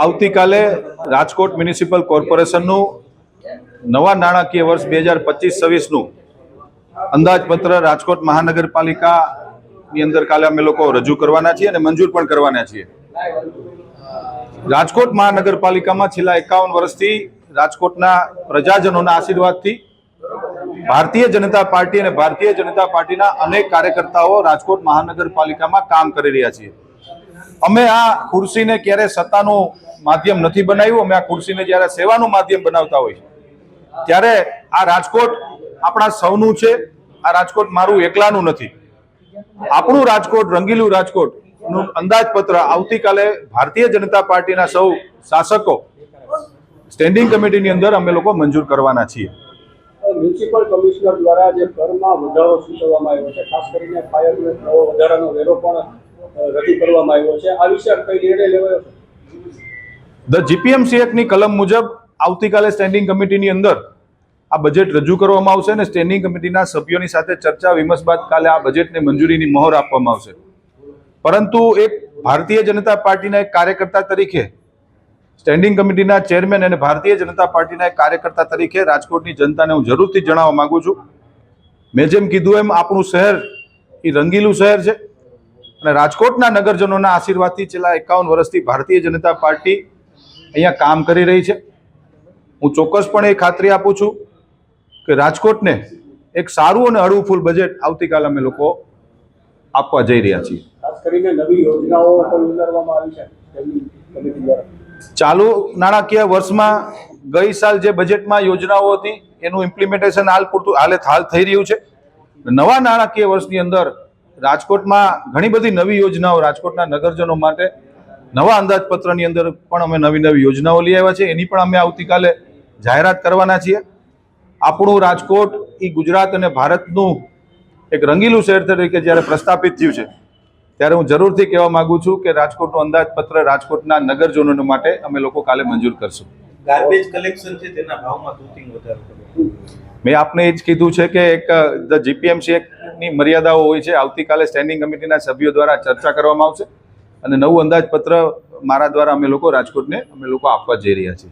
આવતીકાલે રાજકોટ મ્યુનિસિપલ કોર્પોરેશનનું નવા નાણાકીય વર્ષ બે હજાર પચીસ છવ્વીસનું અંદાજપત્ર રાજકોટ મહાનગરપાલિકાની અંદર કાલે અમે લોકો રજૂ કરવાના છીએ અને મંજૂર પણ કરવાના છીએ. રાજકોટ મહાનગરપાલિકામાં છેલ્લા એકાવન વર્ષથી રાજકોટના પ્રજાજનોના આશીર્વાદથી ભારતીય જનતા પાર્ટી અને ભારતીય જનતા પાર્ટીના અનેક કાર્યકર્તાઓ રાજકોટ મહાનગરપાલિકામાં કામ કરી રહ્યા છીએ. અમે આ ખુરશીને ક્યારે સત્તાનું માધ્યમ નથી બનાવ્યું, અમે આ ખુરશીને જ્યારે સેવાનું માધ્યમ બનાવતા હોય ત્યારે આ રાજકોટ આપણા સૌનું છે, આ રાજકોટ મારું એકલાનું નથી. આપણું રાજકોટ, રંગીલું રાજકોટનું અંદાજપત્ર આવતીકાલે ભારતીય જનતા પાર્ટીના સૌ શાસકો સ્ટેન્ડિંગ કમિટીની અંદર અમે લોકો મંજૂર કરવાના છીએ. કમિશનર દ્વારા જે કરમાં વધારો સૂચવવામાં આવ્યો છે, ખાસ કરીને ફાયર વધારાનો વેરો પણ રજૂ કરવામાં આવ્યો છે. આ વિશે કઈ નિર્ણય લેવાયો ધ જીપીએમસી એક્ટની કલમ મુજબ આવતીકાલે સ્ટેન્ડિંગ કમિટીની અંદર આ બજેટ રજૂ કરવામાં આવશે અને સ્ટેન્ડિંગ કમિટીના સભ્યોની સાથે ચર્ચા વિમર્શ બાદ કાલે આ બજેટને મંજૂરીની મહોર આપવામાં આવશે. પરંતુ એક ભારતીય જનતા પાર્ટીના એક કાર્યકર્તા તરીકે સ્ટેન્ડિંગ કમિટીના ચેરમેન અને ભારતીય જનતા પાર્ટીના એક કાર્યકર્તા તરીકે રાજકોટની જનતાને હું જરૂરથી જણાવવા માગું છું. મેં જેમ કીધું એમ આપણું શહેર એ રંગીલું શહેર છે. અને રાજકોટના નગરજનોના આશીર્વાદથી છેલ્લા એકાવન વર્ષથી ભારતીય જનતા પાર્ટી અહીંયા કામ કરી રહી છે. હું ચોક્કસપણે એ ખાતરી આપું છું કે રાજકોટને એક સારું અને હળવું બજેટ આવતીકાલે અમે લોકો આપવા જઈ રહ્યા છીએ. ખાસ કરીને નવી યોજનાઓ પણ ઉમેરવામાં આવી છે. તેમની કમિટી દ્વારા. ચાલુ નાણાકીય વર્ષમાં ગઈ સાલ જે બજેટમાં યોજનાઓ હતી એનું ઇમ્પ્લિમેન્ટેશન હાલ પૂરતું હાલે હાલ થઈ રહ્યું છે. નવા નાણાકીય વર્ષની અંદર રાજકોટમાં ઘણી બધી નવી યોજનાઓ રાજકોટના નગરજનો માટે નવા અંદાજપત્રની અંદર પણ અમે નવી નવી યોજનાઓ લઈ આવ્યા છે. એની પણ અમે આવતીકાલે જાહેરાત કરવાના છીએ. આપણું રાજકોટ એ ગુજરાત અને ભારતનું એક રંગીલું શહેર તરીકે જ્યારે પ્રસ્થાપિત થયું છે ત્યારે હું જરૂરથી કહેવા માંગુ છું કે રાજકોટનું અંદાજપત્ર રાજકોટના નગરજનો માટે અમે લોકો કાલે મંજૂર કરશું. ગાર્બેજ કલેક્શન છે તેના ભાવમાં મેં આપને એ જ કીધું છે કે એક ધ જીપીએમસી ની મર્યાદાઓ હોય છે, આવતીકાલે સ્ટેન્ડિંગ કમિટીના સભ્યો દ્વારા ચર્ચા કરવામાં આવશે. અને નવું અંદાજપત્ર મારા દ્વારા અમે લોકો રાજકોટને અમે લોકો આપવા જઈ રહ્યા છીએ.